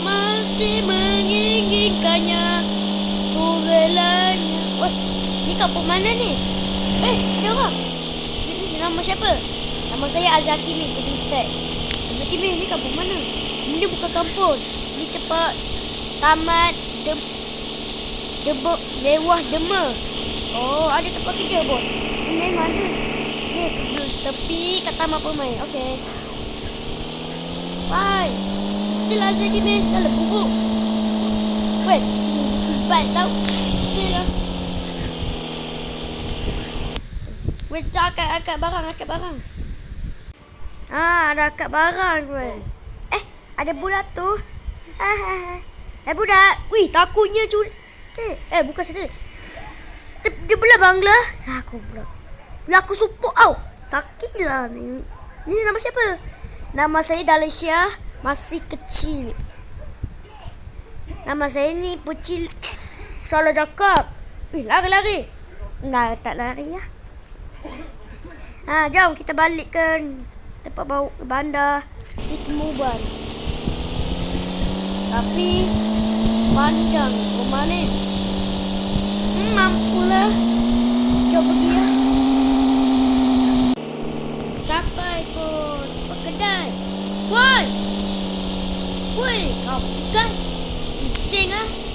masih menginginkannya. Ku relanya Wah, ni kampung mana ni? Eh, ada orang? Ini nama siapa? Nama saya Azakimi, jadi ustaz. Azakimi, ni kampung mana? Ini bukan kampung. Ini tempat tamat dem Debo, mewah dema. Oh, ada tempat kerja bos? Memang ada. Ni sebelum tepi kat taman pemain Okay Silah Azakimi Dalam buruk Weh, Bye tau. Weh, jangan akak, akak barang, akak barang. Ah, ada akak barang weh. Eh, ada budak tu. Ah, Eh budak. Wih takutnya curi Eh, eh bukan sedih Dia, belah bangla. Aku pula. Ya aku tau Sakit lah ni. Ni nama siapa? Nama saya Dalesia Masih kecil. Nama saya ni Pecil Salah cakap Eh lari-lari. Nah tak lari ya. Ha jom kita balik ke Tempat bau bandar Sikmuban Tapi Panjang rumah ni. Hmm, Mampulah. Jom pergi ya. Sampai pun Tempat kedai. Woi Oi, capitán. Senhor.